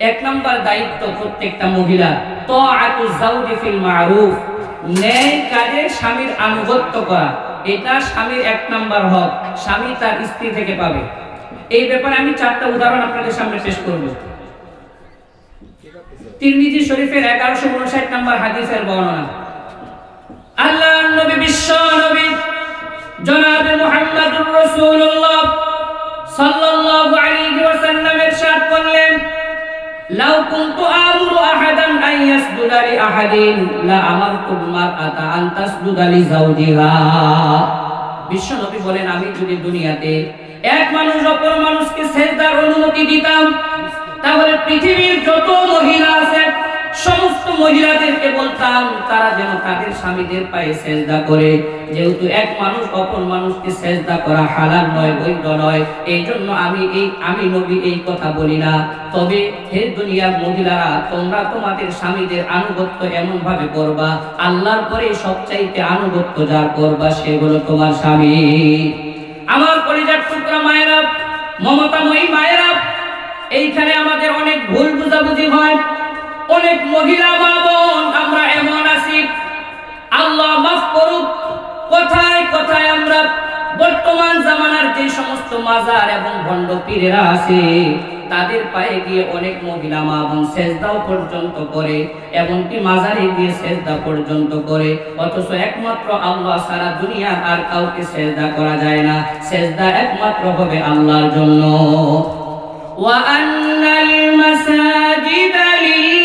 এক নম্বর দায়িত্ব প্রত্যেকটা মহিলা তাআতু যাওজি ফিল মারুফ। ন্যায় কাজে স্বামীর আনুগত্য করা। এটা স্বামীর এক নাম্বার হক। স্বামী তার স্ত্রী থেকে পাবে। এই ব্যাপারে আমি চারটা উদাহরণ আপনাদের সামনে পেশ করব। তিরমিজি শরীফের এগারোশো উনষাট নাম্বার হাদিসের বর্ণনা। আল্লাহ নবী, বিশ্ব নবী, জনাবে মুহাম্মদুর রাসূলুল্লাহ সাল্লাল্লাহু আলাইহি ওয়াসাল্লাম ইরশাদ করলেন লাউ কুনতু আমুরু আহাদান আন ইয়াসজুদা লি আহাদিন, লা আমারতু মারআতা আন তাসজুদা লি যাওজিহা। বিশ্ব নবী বলেন, আমি যদি দুনিয়াতে এক মানুষ অপর মানুষকে সেজদার অনুমতি দিতাম, তাহলে পৃথিবীর যত মহিলা আছে সমস্ত মহিলাদেরকে বলতাম, তারা যেন তাদের স্বামীদের পায়ে সেজদা করে। যেহেতু এক মানুষ অপর মানুষকে সেজদা করা হালাল নয়, বৈধ নয়, এই জন্য আমি এই, আমি নবী এই কথা বলি না। তবে হে দুনিয়ার মহিলারা, তোমরা তোমাদের স্বামীদের আনুগত্য এমন ভাবে করবা। আল্লাহর পরে সবচাইতে আনুগত্য যার করবা, সে হলো তোমার স্বামী। আমার কলিজার টুকরা মায়েরা, মমতাময়ী মায়েরা, এইখানে আমাদের অনেক ভুল বুঝাবুঝি হয়। অনেক মহিলা মা বোন আমরা এমন আছি আল্লাহ মাফ করুক কথায় কথায় আমরা বর্তমান জামানার যে সমস্ত মাজার এবং ভণ্ড পীরেরা আছে তাদের পায়ে গিয়ে অনেক মহিলা মা বোন সেজদাও পর্যন্ত করে এমনকি মাজারে গিয়ে সেজদা পর্যন্ত করে অথচ একমাত্র আল্লাহ সারা দুনিয়ার আর কাউকে সেজদা করা যায় না সেজদা একমাত্র হবে আল্লাহর জন্য وأن المساجد لله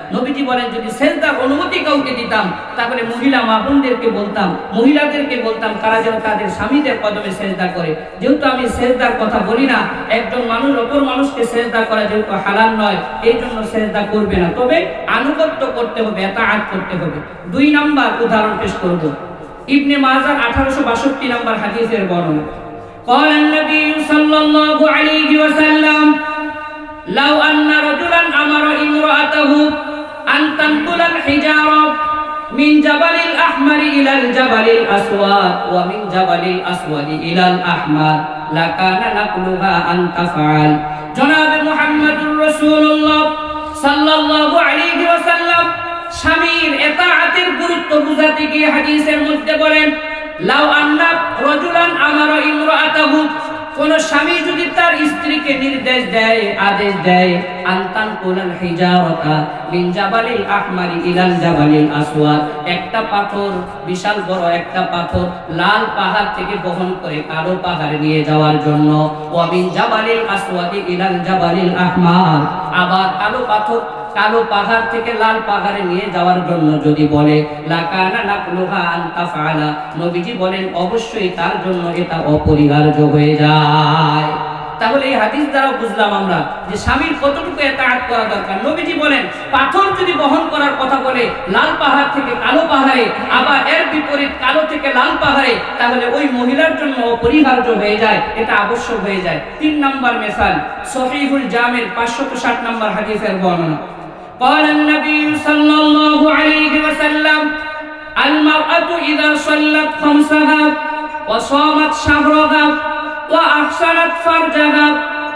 নবীজি বলেন যদি সেজদার অনুমতি কাউকে দিতাম তাহলে মহিলা মা বোনদেরকে বলতাম মহিলাদেরকে বলতাম তারা যেন তাদের স্বামীদের কদমে সেজদা করে যেহেতু আমি সেজদার কথা বলি না একজন মানুষ অপর মানুষকে সেজদা করা যেহেতু হালাল নয় এই জন্য সেজদা করবে না তবে আনুগত্য করতে হবে এতাআত করতে হবে দুই নাম্বার উদাহরণ পেশ করব ইবনে মাজার আঠারোশো বাষট্টি নাম্বার হাদিসের বর্ণনা قال النبي صلى الله عليه وسلم لو أن رجلا أمر امرأته আন তানকুলাল হিজারা মিন জাবালিল আহমারি ইলাল জাবালিল আসওয়াদ ওয়া মিন জাবালিল আসওয়াদি ইলাল আহমার লাকানা নাকলুহা আন তাফআল। জনাবে মুহাম্মাদুর রাসূলুল্লাহ সাল্লাল্লাহু আলাইহি ওয়াসাল্লাম স্বামীর এতাআতের গুরুত্ব বুঝাতে গিয়ে হাদিসের মধ্যে বলেন, লাউ আন্না রাজুলান আমারা ইমরাআতাহু কোন স্বামী যদি তার স্ত্রীকে নির্দেশ দেয়, আদেশ দেয়, আন্তান কোলাল হিজারতা মিন জাবালিল আহমারি ইলাল জাবালিল আসওয়াদ। একটা পাথর, বিশাল বড় একটা পাথর লাল পাহাড় থেকে বহন করে কালো পাহাড়ে নিয়ে যাওয়ার জন্য। ওয়া মিন জাবালিল আসওয়াদি ইলাল জাবালিল আহমার আবার কালো পাথর কালো পাহাড় থেকে লাল পাহাড়ে নিয়ে যাওয়ার জন্য যদি বলে নবীজি বলেন, অবশ্যই তার জন্য এটা অপরিহার্য হয়ে যায়। তাহলে এই হাদিস দ্বারা বুঝলাম আমরা যে স্বামীর কতটুকু এতাআত করা দরকার। নবীজি বলেন, পাথর যদি বহন করার কথা বলে লাল পাহাড় থেকে কালো পাহাড়ে, আবার এর বিপরীত কালো থেকে লাল পাহাড়ে, তাহলে ওই মহিলার জন্য অপরিহার্য হয়ে যায়, এটা আবশ্যক হয়ে যায়। তিন নম্বর মেসাল, সহিহুল জামের পাঁচশত ষাট নম্বর হাদিসের বর্ণনা। قال النبي صلى الله عليه وسلم المرأة إذا صلت خمسها وصامت شهرها وأحسنت فرجها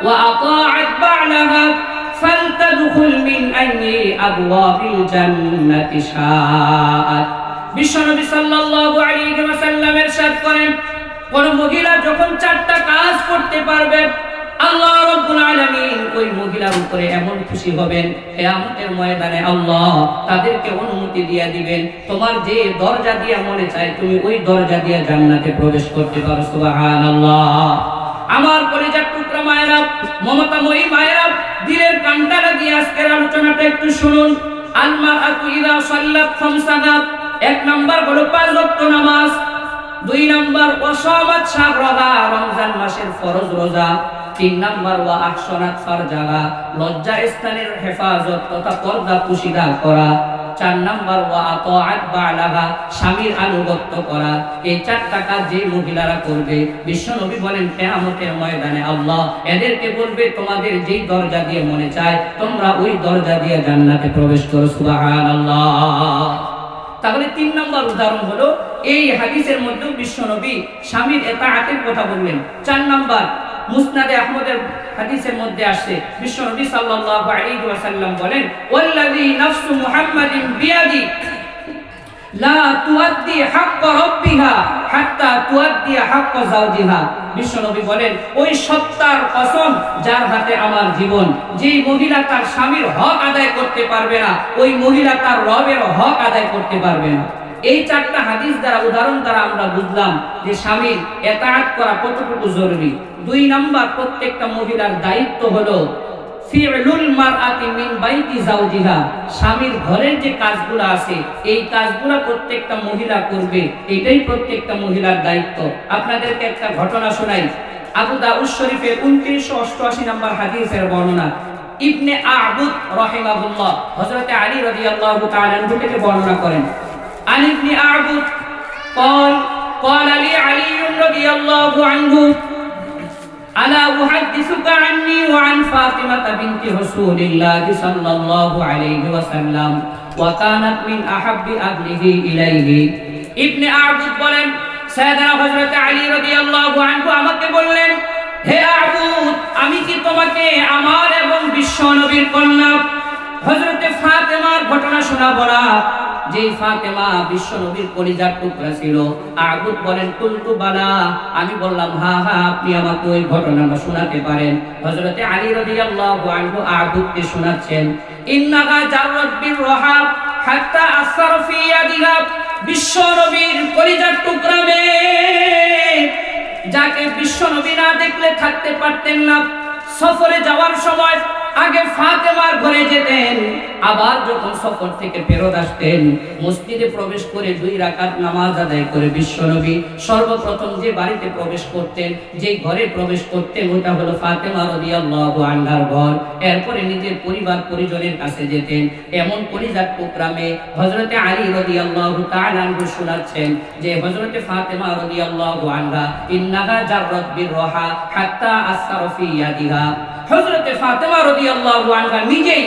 وأطاعت بعلها فلتدخل من أي أبواب الجنة شاءت বিশ্বনবী সাল্লাল্লাহু আলাইহি ওয়াসাল্লাম ইরশাদ করেন কোন মহিলা যখন চারটা কাজ করতে পারবে আল্লাহ রাব্বুল আলামিন ওই মহিলার উপরে এমন খুশি হবেন, কিয়ামতের ময়দানে আল্লাহ তাদেরকে অনুমতি দিয়ে দিবেন, তোমার যে দরজা দিয়ে মনে চায় তুমি ওই দরজা দিয়ে জান্নাতে প্রবেশ করতে পারো, সুবহানাল্লাহ। আমার কলিজার টুকরা মায়েরা, মমতাময়ী মায়েরা, দিলের কান্টা লাগিয়ে আজকের আলোচনাটা একটু শুনুন। আলমা আতু ইদা সাল্লাত খামসানা এক নাম্বার হলো পাঁচ ওয়াক্ত নামাজ, দুই নাম্বার ওয়াসামাত শাহরাহা রমজান মাসের ফরজ রোজা তিন নাম্বার ওয়া লজ্জা স্থানের হেফাজত তথা পর্দা পুশিদা করা। চার নাম্বার ওয়া আতাআত স্বামীর আনুগত্য করা। এই চারটা কাজ যে মহিলারা করবে বলেন ময়দানে আল্লাহ এদেরকে বলবে, তোমাদের যেই দরজা দিয়ে মনে চায়, তোমরা ওই দরজা দিয়ে জান্নাতে প্রবেশ করো। সুবহানাল্লাহ। তাহলে তিন নম্বর উদাহরণ হলো, এই হাদিসের মধ্যে বিশ্বনবী স্বামীর কথা বললেন। চার নাম্বার মুসনাদে আহমদের হাদিসের মধ্যে আসছে বিশ্বনবী সাল্লাল্লাহু আলাইহি ওয়াসাল্লাম বলেন নাফসু মুহাম্মাদিন বিয়াদি, লা হাত্তা যাওজিহা। বলেন, ওই সত্তার কসম যার হাতে আমার জীবন, যেই মহিলা তার স্বামীর হক আদায় করতে পারবে না, ওই মহিলা তার রবের হক আদায় করতে পারবে না। এই চারটা হাদিস দ্বারা, উদাহরণ দ্বারা আমরা বুঝলাম যে স্বামীর এতাআত করা কতটুকু জরুরি। দুই নাম্বার, প্রত্যেকটা মহিলার দায়িত্ব হলো স্বামীর ঘরের যে কাজগুলো আছে, এই কাজগুলো প্রত্যেকটা মহিলা করবে, এটাই প্রত্যেকটা মহিলার দায়িত্ব। আপনাদেরকে একটা ঘটনা শোনাই। আবু দাউদ শরীফের 2988 নম্বর হাদিসের বর্ণনা। ইবনে আবুদ রাহিমাহুল্লাহ, হযরত আলী তাআলা আনহু থেকে বর্ণনা করেন। عن ابن أعبد قال قال لي علي رضي الله عنه ألا أحدثك عني وعن فاطمة بنت رسول الله صلى الله عليه وسلم وكانت من أحب أهله إليه ابن أعبد বলেন সাইয়েদনা হযরত আলী রাদিয়াল্লাহু আনহু আমাকে বললেন হে আবুদ আমি কি তোমাকে আমার এবং বিশ্ব নবীর কন্যা হযরতে ফাতেমার ঘটনা শোনাবো না যেই ফাতেমা বিশ্ব নবীর কলিজার টুকরা ছিল আগুদ বলেন, কুলতু বালা। আমি বললাম, হা হা, আপনি আমাকে ওই ঘটনাটা শোনাতে পারেন। হযরতে আলী রাদিয়াল্লাহু আনহু আগুদকে শোনাচ্ছেন, ইন্নাহা জাররাত বির রাহাব হাত্তা আসর ফি ইয়াদিহা। বিশ্ব নবীর কলিজার টুকরা যাকে বিশ্ব নবী না দেখলে থাকতে পারতেন না। সফরে যাওয়ার সময় আগে ফাতেমার ঘরে যেতেন আবার যখন সফর থেকে ফেরত আসতেন, মসজিদে প্রবেশ করে দুই রাকাত নামাজ আদায় করে বিশ্বনবী সর্বপ্রথম যে বাড়িতে প্রবেশ করতেন যে ঘরে প্রবেশ করতেন, ওটা হলো ফাতেমা রাদিয়াল্লাহু আনহার ঘর। এরপরে নিজের পরিবার পরিজনের কাছে যেতেন। এমন পরিজাত প্রোগ্রামে হযরতে আলী রাদিয়াল্লাহু আনহু শোনাচ্ছেন যে, হযরতে ফাতেমা রাদিয়াল্লাহু আনহা, ইন্নাহা জাররাত রাহা হাত্তা আসরা ফি ইয়াদিহা। হযরতে ফাতেমা রাদিয়াল্লাহু আনহা নিজেই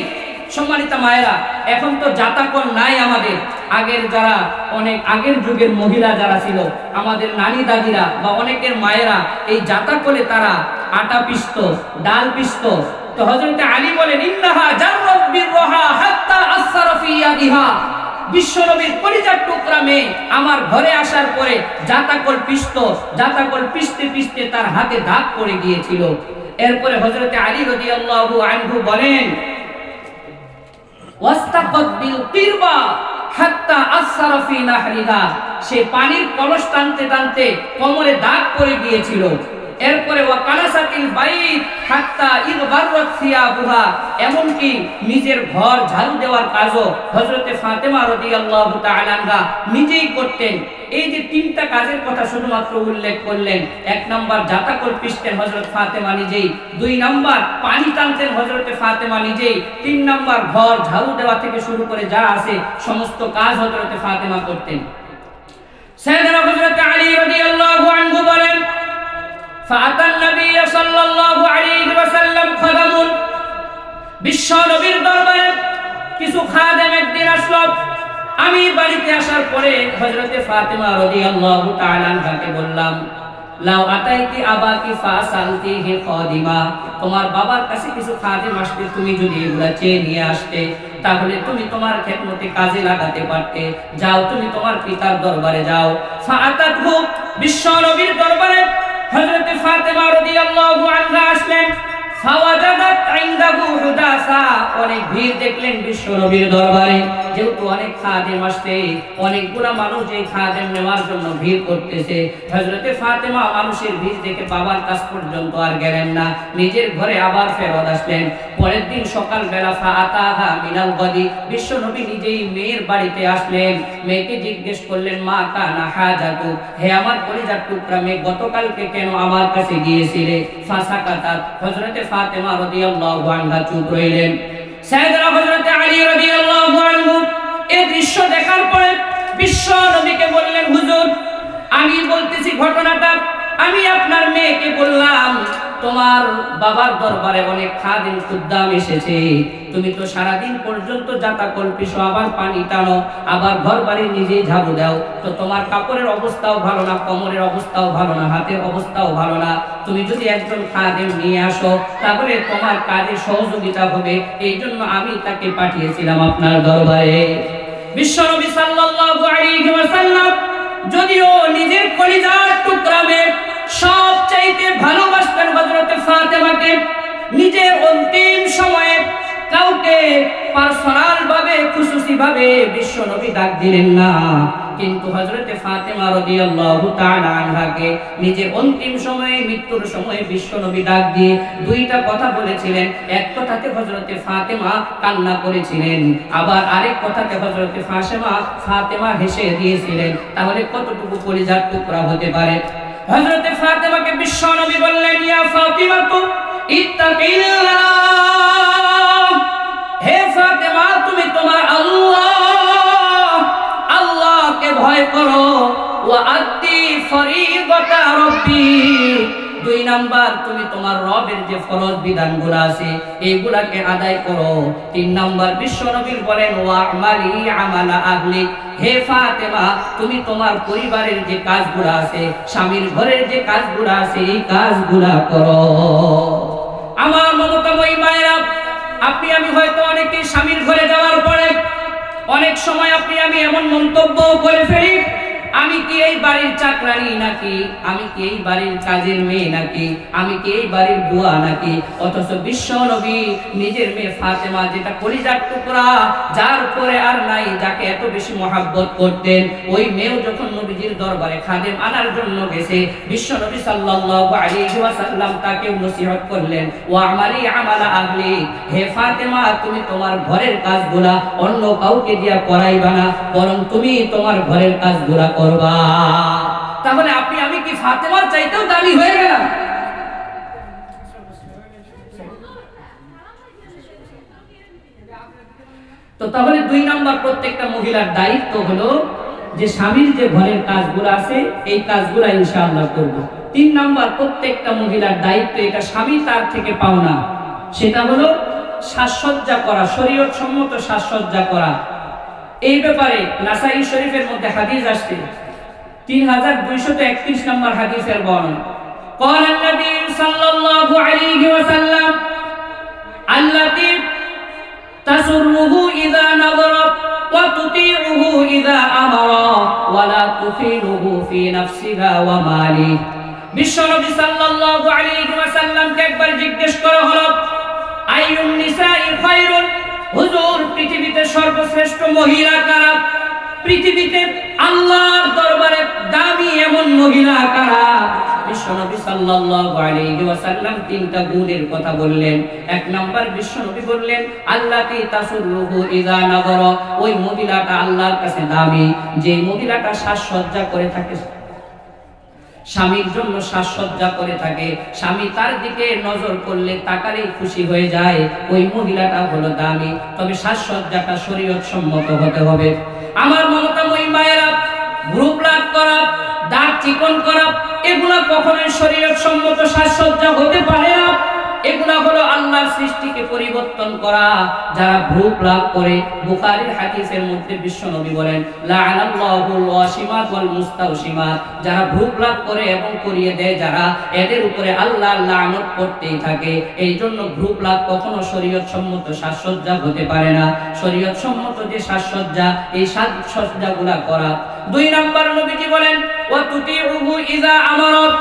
সম্মানিত মায়েরা, এখন তো জাতাকর নাই আমাদের। আগের যারা, অনেক আগের যুগের মহিলা যারা ছিল, আমাদের নানি দাদিরা বা অনেকের মায়েরা, এই জাতাকলে তারা আটা পিসত ডাল পিসত তো হযরতে আলী বলেন, ইন্নাহা জাররাত বির রাহা হাত্তা আসরা ফি ইয়াদিহা। বিশ্বনবীর পরিজার টুকরা মেয়ে আমার ঘরে আসার পরে জাতাকল পিস্ত জাতাকল পিস্তে পিস্তে তার হাতে দাগ পড়ে গিয়েছিল। এরপরে হযরতে আলী রাদিয়াল্লাহু আনহু বলেন ওয়াস্তাকাত বিল তিরবা হাত্তা আসসারা ফি নাহরিহা। সে পানির কলস টানতে টানতে কোমরে দাগ পড়ে গিয়েছিল। এরপরে ওয়া কালাসাতিল বাইত হাত্তা ইগবাররাত সিয়াবুহা, এমনকি নিজের ঘর ঝাড়ু দেওয়ার কাজও হযরতে ফাতেমা রাদিয়াল্লাহু তাআলা আনহা নিজেই করতেন। এই যে তিনটা কাজের কথা শুধুমাত্র উল্লেখ করলেন, এক নাম্বার জাতাকল পিসতেন হযরত ফাতেমা নিজেই, দুই নাম্বার পানি টানতেন হযরতে ফাতেমা নিজেই, তিন নাম্বার ঘর ঝাড়ু দেওয়া থেকে শুরু করে যা আছে সমস্ত কাজ হযরতে ফাতেমা করতেন। সাইয়েদনা হযরত আলী বলেন فأتى النبي صلى الله عليه وسلم خدم বিশ্ব নবীর দরবারে কিছু খাদেম একদিন আসলো আমি বাড়িতে আসার পরে হযরতে ফাতেমা রাদিয়াল্লাহু তাআলা আনহাকে বললাম লাউ আতাইতি আবাকি ফাসালতি হে খাদিমা তোমার বাবার কাছে কিছু খাদেম আসতে তুমি যদি এগুলা চেয়ে নিয়ে আসতে তাহলে তুমি তোমার খেদমতে কাজে লাগাতে পারতে যাও তুমি তোমার পিতার দরবারে যাও ফাআতাতহু বিশ্ব নবীর দরবারে হযরতে ফাতেমা রাদিয়াল্লাহু আনহা আসলেন। না। নিজের ঘরে আবার ফেরত আসলেন। পরের দিন সকাল বেলা মিনাল বিশ্ব নবী নিজেই মেয়ের বাড়িতে আসলেন। মেয়েকে জিজ্ঞেস করলেন, মা তা কানা হাজাতু? হে আমার কলিজার টুকরা মেয়ে, গতকালকে কেন আমার কাছে গিয়েছিলে? ফাসাকাতাত। হযরতে ফাতেমা রাদিয়াল্লাহু আনহা চুপ রইলেন। সাইয়েদনা হযরত আলী রাদিয়াল্লাহু আনহু এই দৃশ্য দেখার পরে বিশ্ব নবীকে বললেন, হুজুর, আমি বলতেছি ঘটনাটা, আমি আপনার মেয়েকে বললাম তোমার বাবার দরবারে অনেক খাদিম খুদ্দাম এসেছে। তুমি তো সারাদিন পর্যন্ত যাতা কল্পিস আবার পানি টানো, আবার ঘর বাড়ি নিজেই ঝাড়ু দাও। তো তোমার কাপড়ের অবস্থাও ভালো না, কোমরের অবস্থাও ভালো না, হাতের অবস্থাও ভালো না। তুমি যদি একজন খাদেম নিয়ে আসো, তাহলে তোমার কাজে সহযোগিতা হবে। এই জন্য আমি তাকে পাঠিয়েছিলাম আপনার দরবারে। বিশ্বনবী সাল্লাল্লাহু আলাইহি ওয়াসাল্লাম যদিও নিজের কলিজার টুকরা সব ভালোবাসতেন হযরতে ফাতেমাকে। নিজের অন্তিম সময়ে কাউকে পার্সোনাল ভাবে খুশুসি ভাবে বিশ্ব নবী ডাক দিলেন না। কিন্তু হযরতে ফাতেমা রাদিয়াল্লাহু তাআলা আনহাকে নিজের অন্তিম সময়ে, মৃত্যুর সময়ে বিশ্ব নবী ডাক দিয়ে দুইটা কথা বলেছিলেন। এক কথাতে হযরতে ফাতেমা কান্না করেছিলেন, আবার আরেক কথাতে হযরতে ফাতেমা ফাতেমা হেসে দিয়েছিলেন। তাহলে কতটুকু কলিজার টুকরা হতে পারে? হযরতে ফাতেমাকে বিশ্ব নবী বললেন, ইয়া ফাতিমা তু ইত্তাকিল্লাহ। হে ফাতেমা, তুমি তোমার আল্লাহ, আল্লাহকে ভয় করো। ওয়া আদ্দি ফরিদাতা রাব্বি। দুই নাম্বার, তুমি তোমার রবের যে ফরজ বিধানগুলো আছে এইগুলাকে আদায় করো। তিন নাম্বার, বিশ্ব নবীর বলেন ওয়া আমালি আমালা হে ফাতেমা, তুমি তোমার পরিবারের যে কাজগুলো আছে, স্বামীর ঘরের যে কাজগুলো আছে, এই কাজগুলা করো। আমার মমতাময়ী মায়েরা, আপনি আমি হয়তো অনেকে স্বামীর ঘরে যাওয়ার পরে অনেক সময় আপনি আমি এমন মন্তব্য করে ফেলি আমি কি এই বাড়ির চাকরানি নাকি? আমি কি এই বাড়ির কাজের মেয়ে নাকি? আমি কি এই বাড়ির বুয়া নাকি? অথচ বিশ্ব নবী নিজের মেয়ে ফাতেমা যেটা কলিজার টুকরা, যার পরে আর নাই, যাকে এত বেশি মহাব্বত করতেন, ওই মেয়েও যখন নবীজির দরবারে খাদেম আনার জন্য গেছে, বিশ্ব নবী সাল্লাল্লাহু আলাইহি ওয়াসাল্লাম তাকে নসিহত করলেন ও আমারই আমালা আহলি, হে ফাতেমা, তুমি তোমার ঘরের কাজগুলা অন্য কাউকে দিয়া করাইবা না, বরং তুমি তোমার ঘরের কাজগুলা করবা। তাহলে আপনি, আমি কি ফাতেমার চাইতেও দামি হয়ে গেলাম? তো তাহলে দুই নাম্বার প্রত্যেকটা মহিলার দায়িত্ব হলো যে স্বামীর যে ঘরের কাজগুলো আছে, এই কাজগুলো ইনশাআল্লাহ করব। তিন নাম্বার প্রত্যেকটা মহিলার দায়িত্ব এটা স্বামী তার থেকে পাওনা। সেটা হলো সাজসজ্জা করা শরীয়ত সম্মত সাজসজ্জা করা। এই ব্যাপারে নাসাই শরীফের মধ্যে হাদিস আসছে তিন হাজার দুইশত একত্রিশ নম্বর হাদিসের বর্ণনা قال النبي صلى الله عليه وسلم التي تسره إذا نظر وتطيعه إذا أمر ولا تخيله في نفسها وماله বিশ্বনবী সাল্লাল্লাহু আলাইহি ওয়াসাল্লামকে একবার জিজ্ঞেস করা হলো আইয়ুন নিসাই খায়রুন হুজুর, পৃথিবীতে সর্বশ্রেষ্ঠ মহিলা কারা? পৃথিবীতে আল্লাহর দরবারে দামি এমন মহিলা কারা? বিশ্বনবী সাল্লাল্লাহু আলাইহি ওয়াসাল্লাম তিনটা গুণের কথা বললেন। এক নাম্বার, বিশ্বনবী বললেন আল্লাতি তাসুরুহু ইযা নাযর। ওই মহিলাটা আল্লাহর কাছে দামি। যে মহিলাটা সাজসজ্জা করে থাকে স্বামীর জন্য সাজসজ্জা করে থাকে। স্বামী তার দিকে নজর করলে তাকারেই খুশি হয়ে যায়। ওই মহিলাটা হলো দামি। তবে সাজসজ্জাটা শরীয়ত সম্মত হতে হবে। আমার মমতাময়ী মায়েরা গ্রুপ লাভ করা, দাঁত চিকন করা, এগুলো কখনোই শরীয়ত সম্মত সাজসজ্জা হতে পারে না। এগুলা হলো আল্লাহর সৃষ্টিকে পরিবর্তন করা, যারা গ্রুপ লাভ করে। বুখারীর হাদিসের মধ্যে বিশ্ব নবী বলেন লাআনাল্লাহুল ওয়াসিমাত ওয়াল মুস্তাওসিমাত যারা গ্রুপ লাভ করে এবং করিয়ে দেয়, যারা এদের উপরে আল্লাহ লানত করতেই থাকে। এই জন্য গ্রুপ লাভ কখনো শরীয়ত সম্মত সাজসজ্জা হতে পারে না। শরীয়ত সম্মত যে সাজসজ্জা, এই সাজসজ্জাগুলা করা। দুই নাম্বার নবীজি বলেন, ওয়া তুতিউহু ইযা আমারাত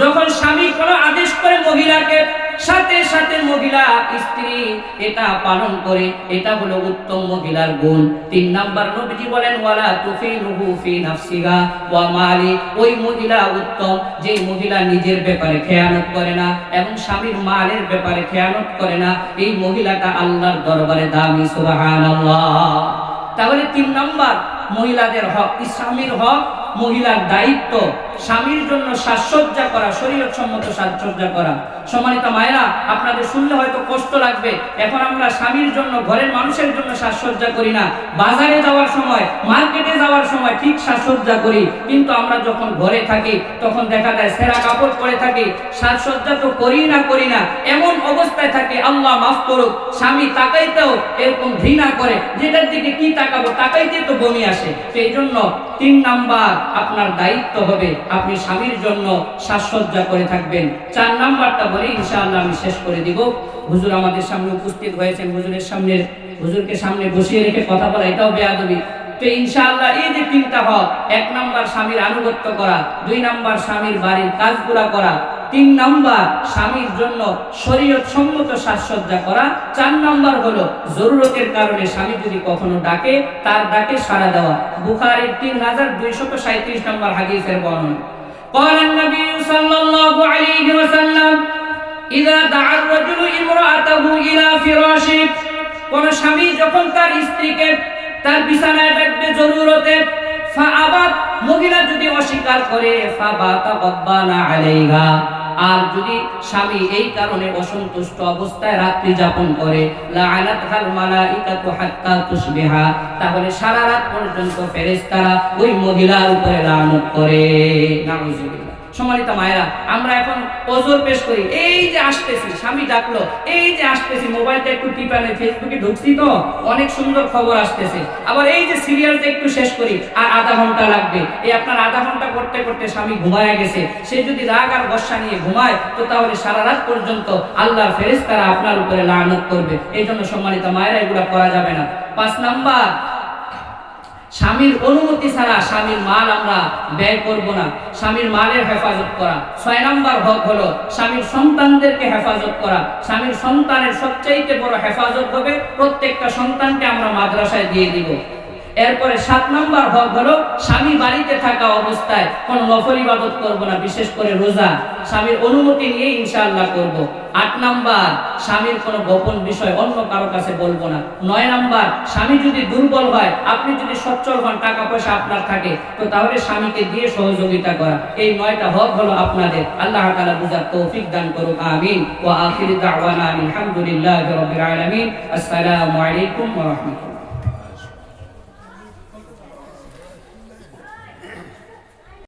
যখন স্বামী কোনো আদেশ করে মহিলাকে সাথে সাথে মহিলা, স্ত্রী, এটা পালন করে, এটা হলো উত্তম মহিলার গুণ। তিন নাম্বার নবীজি বলেন, ওয়ালা তুফিনুহু ফি নাফসিহা ওয়া মালি। ওই মহিলা উত্তম, যে মহিলা নিজের ব্যাপারে খেয়ানত করে না এবং স্বামীর মালের ব্যাপারে খেয়ানত করে না, এই মহিলাটা আল্লাহর দরবারে দামি, সুবহানাল্লাহ। তাহলে তিন নাম্বার মহিলাদের হক, স্বামীর হক, মহিলার দায়িত্ব। স্বামীর জন্য সাজসজ্জা করা শরীর সম্মত সাজসজ্জা করা। সম্মানিত মায়েরা, আপনাদের শুনলে হয়তো কষ্ট লাগবে। এখন আমরা স্বামীর জন্য, ঘরের মানুষের জন্য সাজসজ্জা করি না। বাজারে যাওয়ার সময়, মার্কেটে যাওয়ার সময় ঠিক সাজসজ্জা করি। কিন্তু আমরা যখন ঘরে থাকি, তখন দেখা যায় সেরা কাপড় পরে থাকি। সাজসজ্জা তো করি না করি না। এমন অবস্থায় থাকে, আল্লাহ মাফ করুক, স্বামী তাকাইতেও এরকম ঘৃণা করে। যেটার দিকে কি তাকাবো তাকাইতে তো বমি আসে। সেই জন্য তিন নাম্বার আপনার দায়িত্ব হবে আপনি স্বামীর জন্য সাজসজ্জা করে থাকবেন। চার নাম্বারটা বলে, ইনশাআল্লাহ আমি শেষ করে দিব। হুজুর আমাদের সামনে উপস্থিত হয়েছেন, হুজুরের সামনে হুজুরকে সামনে বসিয়ে রেখে কথা বলা, এটাও বেয়াদবি। তো ইনশাআল্লাহ এই যে তিনটা হক, এক নাম্বার স্বামীর আনুগত্য করা, দুই নাম্বার স্বামীর বাড়ির কাজগুলা করা তিন নাম্বার স্বামীর জন্য শরীয়ত সম্মত সাজসজ্জা করা চার নাম্বার হলো জরুরতের কারণে স্বামী যদি কখনো ডাকে তার ডাকে সাড়া দেওয়া বুখারীর তিন হাজার দুইশত সাঁত্রিশ নম্বর হাদিসের বর্ণনা قال النبي صلى الله عليه وسلم إذا دعا الرجل امرأته إلى فراشه কোন স্বামী যখন তার স্ত্রীকে তার বিছানায় ডাকবে জরুরতে ফাআবাত মহিলা যদি অস্বীকার করে ফাবাতা গব্বানা আলাইহা আর যদি স্বামী এই কারণে অসন্তুষ্ট অবস্থায় রাত্রি যাপন করে তাহলে সারা রাত পর্যন্ত ফেরেস্তারা ওই মহিলার উপরে লানত করে। সম্মানিত মায়েরা, আমরা এখন ওজোর পেশ করি। এই যে আসতেছি, স্বামী ডাকলো, এই যে আসতেছি, মোবাইলটা একটু টিপানে ফেসবুকে ঢুকছি তো, অনেক সুন্দর খবর আসতেছে। আবার এই যে সিরিয়ালটা একটু শেষ করি, আর আধা ঘণ্টা লাগবে। এই আপনার আধা ঘণ্টা করতে করতে স্বামী ঘুমায় গেছে। সে যদি রাগ আর বর্ষা নিয়ে ঘুমায়, তো তাহলে সারা রাত পর্যন্ত আল্লাহর ফেরেশতারা আপনার উপরে লানত করবে। এই জন্য সম্মানিত মায়েরা, এগুলো করা যাবে না। পাঁচ নাম্বার স্বামীর অনুমতি ছাড়া স্বামীর মাল আমরা ব্যয় করব না। স্বামীর মালের হেফাজত করা। ছয় নম্বর হক হলো স্বামীর সন্তানদেরকে হেফাজত করা। স্বামীর সন্তানের সবচাইতে বড় হেফাজত হবে প্রত্যেকটা সন্তানকে আমরা মাদ্রাসায় দিয়ে দিব। এরপরে সাত নাম্বার হক হলো স্বামী বাড়িতে থাকা অবস্থায় কোন নফল ইবাদত করব না, বিশেষ করে রোজা। স্বামীর অনুমতি নিয়ে ইনশাআল্লাহ করব। আট নাম্বার, স্বামীর কোনো গোপন বিষয় অন্য কারও কাছে বলব না। নয় নাম্বার, স্বামী যদি দুর্বল হয়, আপনি যদি সচ্ছল হন, টাকা পয়সা আপনার থাকে, তো তাহলে স্বামীকে দিয়ে সহযোগিতা করা। এই নয়টা হক হলো আপনাদের। আল্লাহ তাআলা বুঝার তৌফিক দান করুক। আমিন। ওয়া আখির দাওয়ানা আলহামদুলিল্লাহি রাব্বিল আলামিন। আসসালামু আলাইকুম রাহমাতুল্লাহ।